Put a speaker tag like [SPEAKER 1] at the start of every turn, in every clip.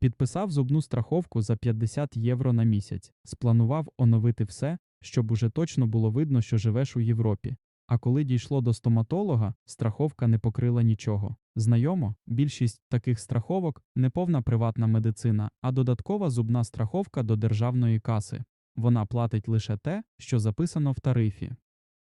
[SPEAKER 1] Підписав зубну страховку за 50 євро на місяць. Спланував оновити все, щоб уже точно було видно, що живеш у Європі. А коли дійшло до стоматолога, страховка не покрила нічого. Знайомо, більшість таких страховок неповна приватна медицина, а додаткова зубна страховка до державної каси. Вона платить лише те, що записано в тарифі.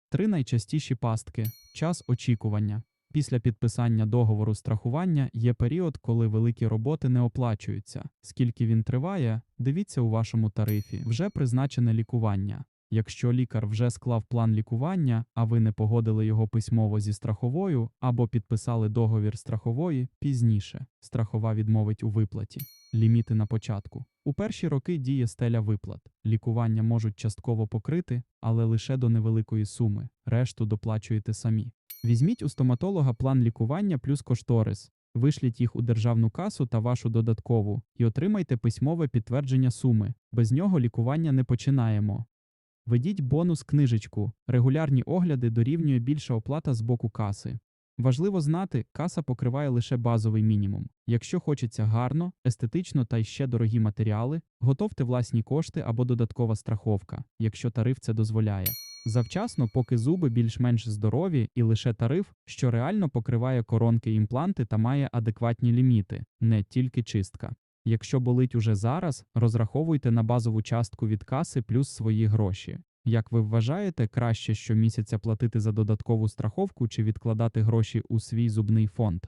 [SPEAKER 1] Три найчастіші пастки час очікування. Після підписання договору страхування є період, коли великі роботи не оплачуються. Скільки він триває, дивіться у вашому тарифі. Вже призначене лікування. Якщо лікар вже склав план лікування, а ви не погодили його письмово зі страховою або підписали договір страхової пізніше, страхова відмовить у виплаті. Ліміти на початку. У перші роки діє стеля виплат. Лікування можуть частково покрити, але лише до невеликої суми. Решту доплачуєте самі. Візьміть у стоматолога план лікування плюс кошторис. Вишліть їх у державну касу та вашу додаткову і отримайте письмове підтвердження суми. Без нього лікування не починаємо. Ведіть бонус книжечку. Регулярні огляди дорівнює більша оплата з боку каси. Важливо знати, каса покриває лише базовий мінімум. Якщо хочеться гарно, естетично та й ще дорогі матеріали, готовте власні кошти або додаткова страховка, якщо тариф це дозволяє. Завчасно, поки зуби більш-менш здорові, і лише тариф, що реально покриває коронки імпланти та має адекватні ліміти, не тільки чистка. Якщо болить уже зараз, розраховуйте на базову частку від каси плюс свої гроші. Як ви вважаєте, краще щомісяця платити за додаткову страховку чи відкладати гроші у свій зубний фонд?